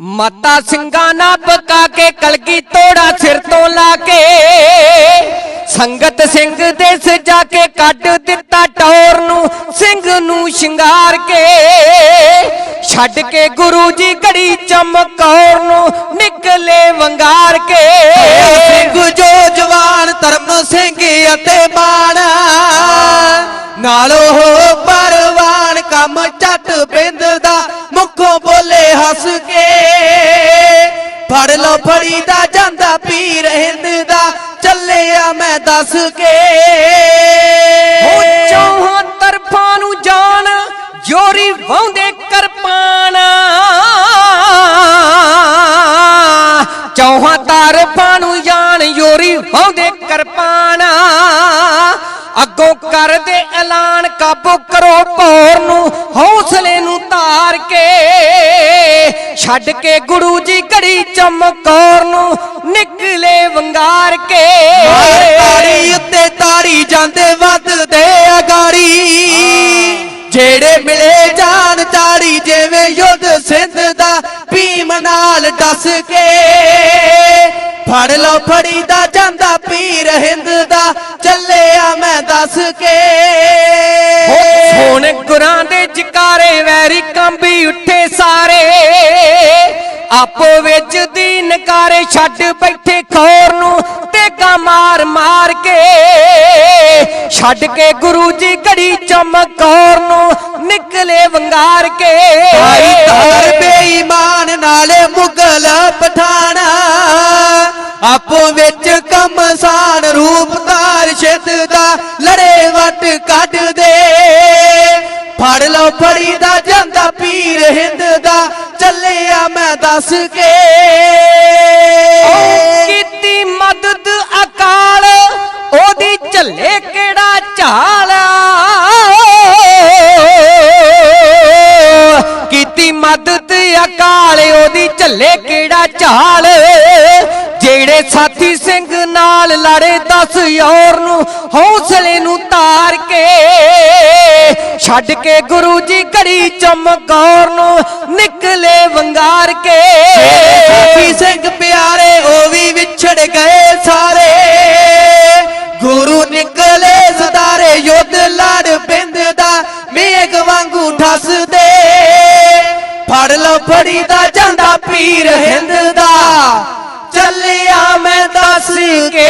ਮਾਤਾ ਸਿੰਘਾਂ ਨਾ ਪਕਾ ਕੇ ਕਲਗੀ ਤੋੜਾ ਸਿਰ ਤੋਂ ਲਾ ਕੇ। ਸੰਗਤ ਸਿੰਘ ਦੇ ਸਜਾ ਕੇ ਕੱਢ ਦਿੱਤਾ ਟੌਰ ਨੂੰ, ਸਿੰਘ ਨੂੰ ਸ਼ਿੰਗਾਰ ਕੇ। ਛੱਡ ਕੇ ਗੁਰੂ ਜੀ ਘੜੀ ਚਮਕੌਰ ਨੂੰ ਨਿਕਲੇ ਵੰਗਾਰ ਕੇ। ਸਿੰਘ ਜੋ ਜਵਾਨ ਧਰਮ ਸਿੰਘ ਅਤੇ ਬਾਣਾ, ਨਾਲੋ ਹੋ ਪਰਵਾਨ ਕੰਮ ਫੜ ਲੋ ਫੜੀ ਦਾ, ਜਾਂਦਾ ਪੀਰ ਹਿੰਦ ਦਾ। ਚੱਲਿਆ ਮੈਂ ਦੱਸ ਕੇ। ਹੋ ਚੌਹਾਂ ਤਰਫਾਂ ਨੂੰ ਜਾਣ, ਜੋਰੀ ਵਾਉਂਦੇ ਕਿਰਪਾਨ। ਚੌਹਾਂ ਤਰਫਾਂ ਨੂੰ ਜਾਣ ਯੋਰੀ ਵਾਉਂਦੇ ਕਿਰਪਾਨ। ਅੱਗੋਂ ਕਰਦੇ ਐਲਾਨ ਕਾਬੂ ਛੱਡ ਕੇ ਗੁਰੂ ਜੀ ਘੜੀ ਚਮਕੌਰ ਨੂੰ ਨਿਕਲੇ ਵੰਗਾਰ ਕੇ। ਤਾਰੀ ਉੱਤੇ ਤਾਰੀ ਜਾਂਦੇ ਵੱਧਦੇ ਅਗਾੜੀ ਜਿਹੜੇ ਮਿਲੇ ਜਾਨ ਤਾੜੀ ਜਿਵੇਂ ਯੁੱਧ ਸਿੰਧ ਦਾ ਭੀਮ ਨਾਲ ਡਸ ਕੇ। ਫੜ ਲੋ ਫੜੀ ਦਾ ਜਾਂਦਾ ਪੀਰ ਹਿੰਦ ਦਾ ਚੱਲਿਆ ਮੈਂ ਦੱਸ ਕੇ। ਹੁਣ ਗੁਰਾਂ ਦੇ ਜਕਾਰੇ ਵੈਰੀ ਕੰਬੀ ਉੱਠੇ ਸਾਰੇ ਆਪੋ ਵਿੱਚ ਦੀ ਨਕਾਰੇ ਛੱਡ ਬੈਠੇ ਖੋਰ ਨੂੰ ਤੇਗਾ ਮਾਰ ਮਾਰ ਕੇ। ਛੱਡ ਕੇ ਗੁਰੂ ਜੀ ਘੜੀ ਚਮਕੌਰ ਨੂੰ ਨਿਕਲੇ ਵੰਗਾਰ ਕੇ। ਭਾਈ ਤਾਰ ਬੇਈਮਾਨ ਨਾਲੇ ਮੁਗਲ ਪਠਾਣਾ ਆਪੋ ਵਿੱਚ ਕਮਸਾਨ ਰੂਪ ਧਾਰ ਛਿਤ ਦਾ ਲੜੇ ਵਟ ਕੱਢ ਦੇ। ਫੜ ਲਓ ਫੜੀ ਦਾ ਜਾਂਦਾ ਪੀਰ ਹਿੰਦ ਦਾ। ਚੱਲਿਆ ਮੈਂ ਦੱਸ ਕੇ। ਕੀਤੀ ਮਦਦ ਅਕਾਲ, ਉਹਦੀ ਝੱਲੇ ਕਿਹੜਾ ਝਾਲ ਕੀਤੀ ਮਦਦ ਅਕਾਲ, ਉਹਦੀ ਝੱਲੇ ਕਿਹੜਾ ਝਾਲ? ਜਿਹੜੇ ਸਾਥੀ ਸਿੰਘ ਨਾਲ ਲੜੇ, ਦਸ ਯੌਰ ਨੂੰ ਹੌਸਲੇ ਨੂੰ ਤਾਰ ਕੇ। ਛੱਡ ਕੇ ਗੁਰੂ ਜੀ ਘੜੀ ਚਮਕੌਰ ਨੂੰ ਨਿਕਲੇ ਵੰਗਾਰ ਕੇ। ਸਾਥੀ ਸਿੰਘ ਪਿਆਰੇ ਉਹ ਵੀ ਵਿਛੜ ਗਏ ਸਾਰੇ। ਗੁਰੂ ਨਿਕਲੇ ਸਦਾਰੇ ਯੁੱਧ ਲੜ ਪਿੰਦ ਦਾ ਮੇਘ ਵਾਂਗੂ ਠੱਸਦੇ। ਫੜ ਲਓ ਫੜੀ ਦਾ ਜਾਂਦਾ ਪੀਰ ਹਿੰਦ ਦਾ। ਚੱਲਿਆ ਮੈਂ ਦੱਸ ਕੇ।